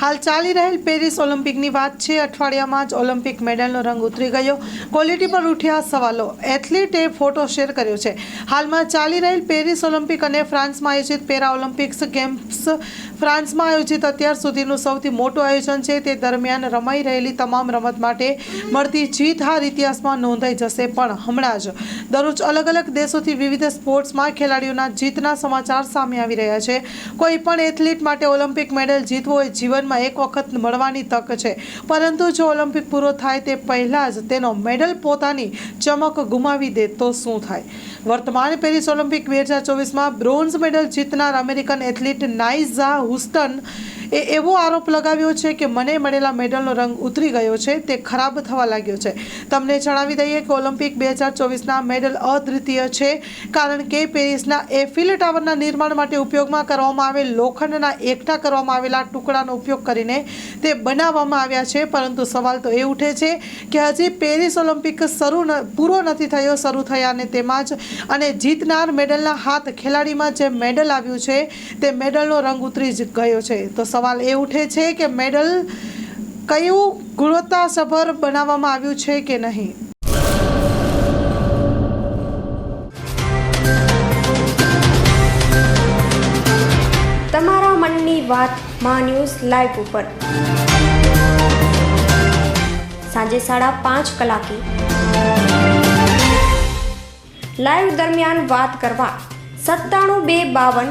હાલ ચાલી રહેલ પેરિસ ઓલિમ્પિકની વાત છે. અઠવાડિયામાં જ ઓલિમ્પિક મેડલનો રંગ ઉતરી ગયો. ક્વોલિટી પર ઉઠ્યા સવાલો. એથ્લીટે ફોટો શેર કર્યો છે. હાલમાં ચાલી રહેલ પેરિસ ઓલિમ્પિક અને ફ્રાન્સમાં આયોજિત પેરા ઓલિમ્પિક્સ ગેમ્સ ફ્રાન્સમાં આયોજિત અત્યાર સુધીનું સૌથી મોટું આયોજન છે. તે દરમિયાન રમાઈ રહેલી તમામ રમત માટે મળતી જીત હાર ઇતિહાસમાં નોંધાઈ જશે પણ હમણાં જ. દરરોજ અલગ અલગ દેશોથી વિવિધ સ્પોર્ટ્સમાં ખેલાડીઓના જીતના સમાચાર સામે આવી રહ્યા છે. કોઈ પણ એથ્લીટ માટે ઓલિમ્પિક મેડલ જીતવો એ જીવનમાં એક વખત મળવાની તક છે. પરંતુ જો ઓલિમ્પિક પૂરો થાય તે પહેલાં જ તેનો મેડલ પોતાની ચમક ગુમાવી દે તો શું થાય? વર્તમાન પેરિસ ઓલિમ્પિક બે હજાર ચોવીસમાં બ્રોન્ઝ મેડલ જીતનાર અમેરિકન એથ્લીટ નાઇઝા હુસ્ટન એ એવો આરોપ લગાવ્યો છે કે મને મળેલા મેડલનો રંગ ઉતરી ગયો છે, તે ખરાબ થવા લાગ્યો છે. તમને જણાવી દઈએ કે ઓલિમ્પિક બે હજાર ચોવીસના મેડલ અદ્વિતીય છે, કારણ કે પેરિસના એફિલ ટાવરના નિર્માણ માટે ઉપયોગમાં કરવામાં આવેલ લોખંડના એકઠા કરવામાં આવેલા ટુકડાનો ઉપયોગ કરીને તે બનાવવામાં આવ્યા છે, પરંતુ સવાલ તો એ ઉઠે છે કે હજી પેરિસ ઓલિમ્પિક શરૂ પૂરો નથી થયો, શરૂ થયા અને તેમાં જ, અને જીતનાર મેડલના હાથ ખેલાડીમાં જે મેડલ આવ્યું છે, તે મેડલનો રંગ ઉતરી જ ગયો છે. તો સવાલ એ ઉઠે છે કે મેડલ કયું ગુણવત્તાસભર બનાવવામાં આવ્યું છે કે નહીં? તમારા મનની વાત મા ન્યૂઝ લાઈવ ઉપર. સાંજે સાડા પાંચ કલાકે. લાઈવ દરમિયાન વાત કરવા સત્તાણું બે બાવન